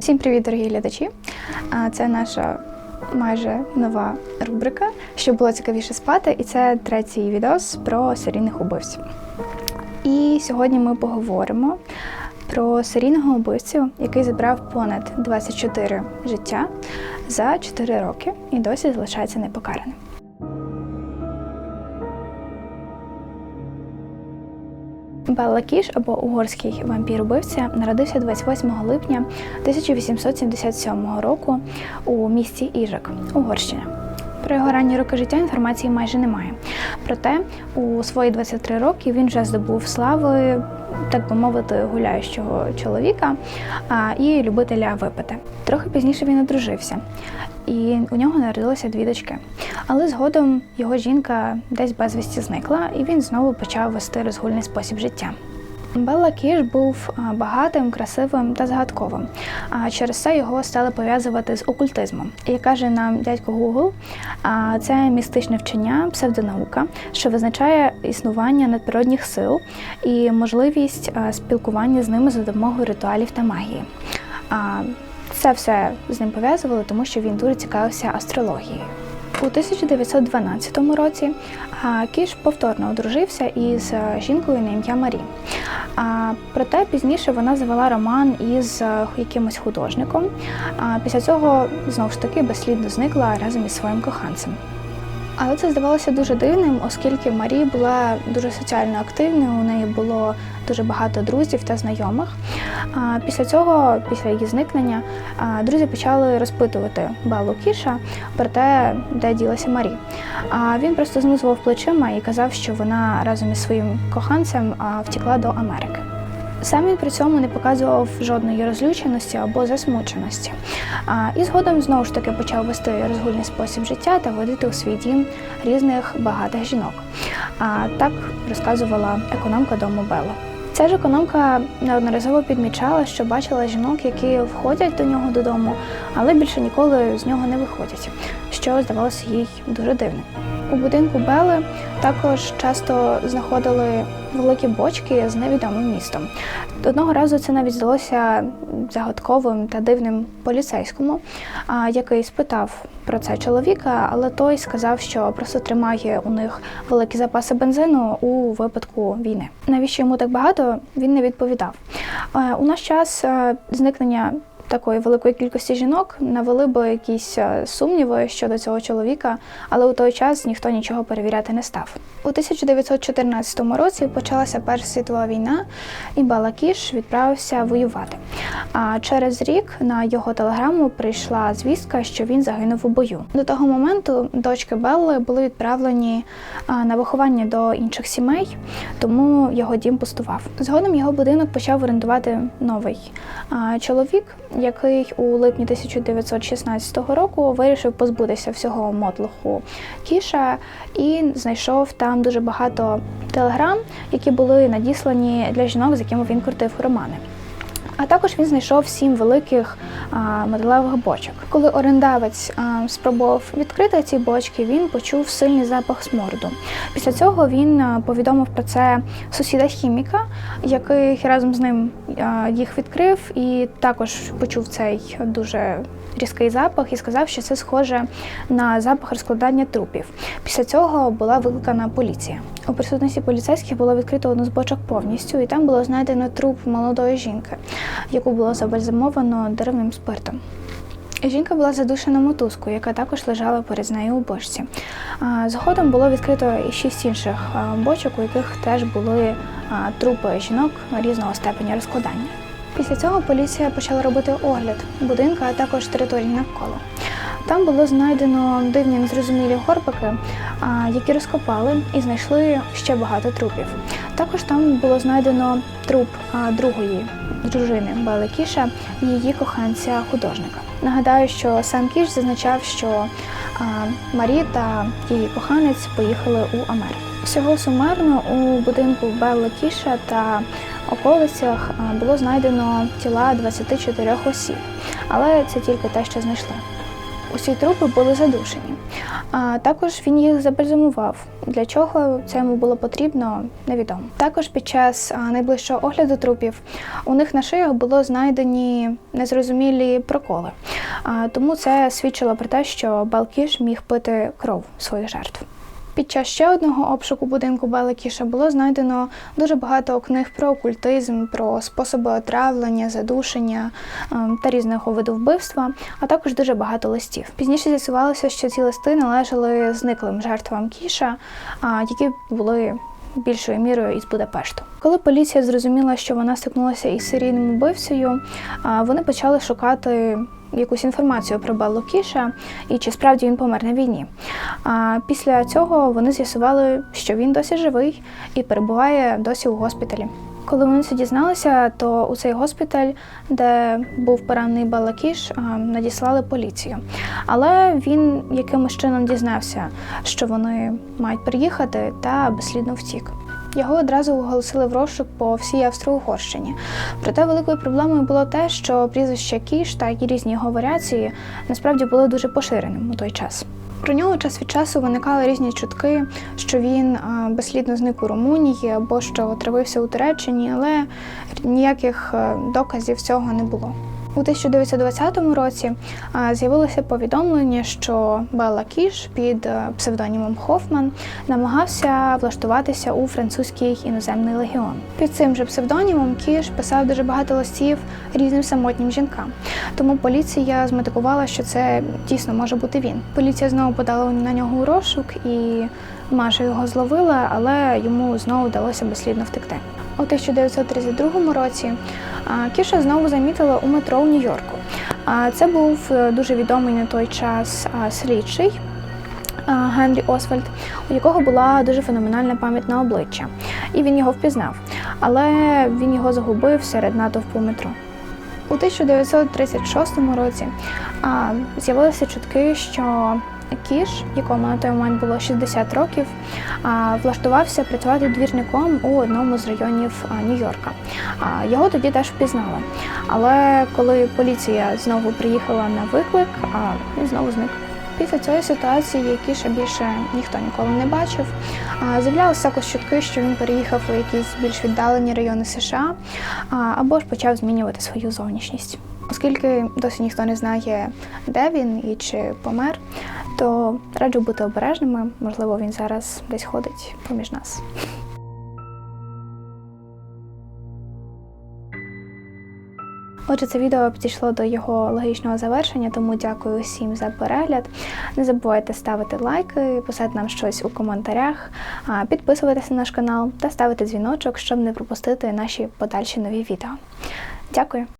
Всім привіт, дорогі глядачі! Це наша майже нова рубрика, щоб було цікавіше спати, і це третій відос про серійних убивців. І сьогодні ми поговоримо про серійного убивцю, який забрав понад 24 життя за 4 роки і досі залишається непокараним. Белла або угорський вампір-убивця народився 28 липня 1877 року у місті Іжак, Угорщина. Про його ранні роки життя інформації майже немає. Проте у свої 23 роки він вже здобув слави, так би мовити, гуляючого чоловіка а, і любителя випити. Трохи пізніше він одружився, і у нього народилося дві дочки. Але згодом його жінка десь безвісті зникла, і він знову почав вести розгульний спосіб життя. Белла Кіш був багатим, красивим та загадковим. А через це його стали пов'язувати з окультизмом. Як каже нам дядько Гугл, це містичне вчення, псевдонаука, що визначає існування надприродних сил і можливість спілкування з ними за допомогою ритуалів та магії. Це все з ним пов'язували, тому що він дуже цікавився астрологією. У 1912 році Кіш повторно одружився із жінкою на ім'я Марі. Проте пізніше вона завела роман із якимось художником. Після цього знову ж таки безслідно зникла разом із своїм коханцем. Але це здавалося дуже дивним, оскільки Марі була дуже соціально активною, у неї було дуже багато друзів та знайомих. Після цього, після її зникнення, друзі почали розпитувати Беллу Кіша про те, де ділася Марі. Він просто знизував плечима і казав, що вона разом із своїм коханцем а, втекла до Америки. Сам він при цьому не показував жодної розлюченості або засмученості. А, і згодом знову ж таки почав вести розгульний спосіб життя та водити у свій дім різних багатих жінок. А, так розказувала економка дому Белла. Ця ж економка неодноразово підмічала, що бачила жінок, які входять до нього додому, але більше ніколи з нього не виходять, що здавалося їй дуже дивним. У будинку Бели також часто знаходили великі бочки з невідомим містом. Одного разу це навіть здалося загадковим та дивним поліцейському, який спитав про це чоловіка, але той сказав, що просто тримає у них великі запаси бензину у випадку війни. Навіщо йому так багато? Він не відповідав. Е, У наш час е, зникнення такої великої кількості жінок навели би якісь е, сумніви щодо цього чоловіка, але у той час ніхто нічого перевіряти не став. У 1914 році почалася Перша світова війна, і Балакіш відправився воювати. А через рік на його телеграму прийшла звістка, що він загинув у бою. До того моменту дочки Белли були відправлені на виховання до інших сімей, тому його дім пустував. Згодом його будинок почав орендувати новий чоловік, який у липні 1916 року вирішив позбутися всього мотлуху кіша і знайшов там дуже багато телеграм, які були надіслані для жінок, з якими він крутив романи. А також він знайшов сім великих металевих бочок. Коли орендавець спробував відкрити ці бочки, він почув сильний запах сморду. Після цього він повідомив про це сусіда хіміка, який разом з ним їх відкрив, і також почув цей дуже різкий запах і сказав, що це схоже на запах розкладання трупів. Після цього була викликана поліція. У присутності поліцейських було відкрито одну з бочок повністю, і там було знайдено труп молодої жінки, яку було забальзамовано деревним спиртом. Жінка була задушена мотузкою, яка також лежала поряд з нею у бочці. Згодом було відкрито шість інших бочок, у яких теж були трупи жінок різного степеня розкладання. Після цього поліція почала робити огляд будинка, а також території навколо. Там було знайдено дивні незрозумілі горбики, які розкопали і знайшли ще багато трупів. Також там було знайдено труп другої дружини Бели Кіша і її коханця художника. Нагадаю, що сам Кіш зазначав, що Марі та її коханець поїхали у Америку. Всього сумарно у будинку Белли Кіша та околицях було знайдено тіла 24 осіб, але це тільки те, що знайшли. Усі трупи були задушені. А також він їх забальзамував. Для чого це йому було потрібно, невідомо. Також під час найближчого огляду трупів у них на шиях було знайдені незрозумілі проколи. А, тому це свідчило про те, що Балкіш міг пити кров своїх жертв. Під час ще одного обшуку будинку Балакіша було знайдено дуже багато книг про окультизм, про способи отравлення, задушення ем, та різного виду вбивства, а також дуже багато листів. Пізніше з'ясувалося, що ці листи належали зниклим жертвам кіша, які були більшою мірою із Будапешту. Коли поліція зрозуміла, що вона стикнулася із серійним убивцею, вони почали шукати якусь інформацію про Беллу Кіша і чи справді він помер на війні. А після цього вони з'ясували, що він досі живий і перебуває досі у госпіталі. Коли вони це дізналися, то у цей госпіталь, де був поранений Балакіш, надіслали поліцію. Але він якимось чином дізнався, що вони мають приїхати, та безслідно втік. Його одразу оголосили в розшук по всій Австро-Угорщині. Проте великою проблемою було те, що прізвище Кіш та й різні його варіації насправді були дуже поширеним у той час. Про нього час від часу виникали різні чутки, що він безслідно зник у Румунії або що отравився у Туреччині, але ніяких е, доказів цього не було. У 1920 році а, з'явилося повідомлення, що Белла Кіш під е, псевдонімом Хофман намагався влаштуватися у французький іноземний легіон. Під цим же псевдонімом Кіш писав дуже багато листів різним самотнім жінкам. Тому поліція зметикувала, що це дійсно може бути він. Поліція знову подала на нього розшук і майже його зловила, але йому знову вдалося безслідно втекти. У 1932 році Кіша знову замітила у метро у Нью-Йорку. Це був е, дуже відомий на той час слідчий Генрі Освальд, у якого була дуже феноменальна пам'ять на обличчя, і він його впізнав. Але він його загубив серед натовпу метро. У 1936 році з'явилися чутки, що Кіш, якому на той момент було 60 років, влаштувався працювати двірником у одному з районів Нью-Йорка. Його тоді теж впізнали. Але коли поліція знову приїхала на виклик, він знову зник. Після цієї ситуації Кіша більше ніхто ніколи не бачив. З'являлися також чутки, що він переїхав у якісь більш віддалені райони США або ж почав змінювати свою зовнішність. Оскільки досі ніхто не знає, де він і чи помер, то раджу бути обережними. Можливо, він зараз десь ходить поміж нас. Отже, це відео підійшло до його логічного завершення, тому дякую всім за перегляд. Не забувайте ставити лайки, писати нам щось у коментарях, підписуватися на наш канал та ставити дзвіночок, щоб не пропустити наші подальші нові відео. Дякую!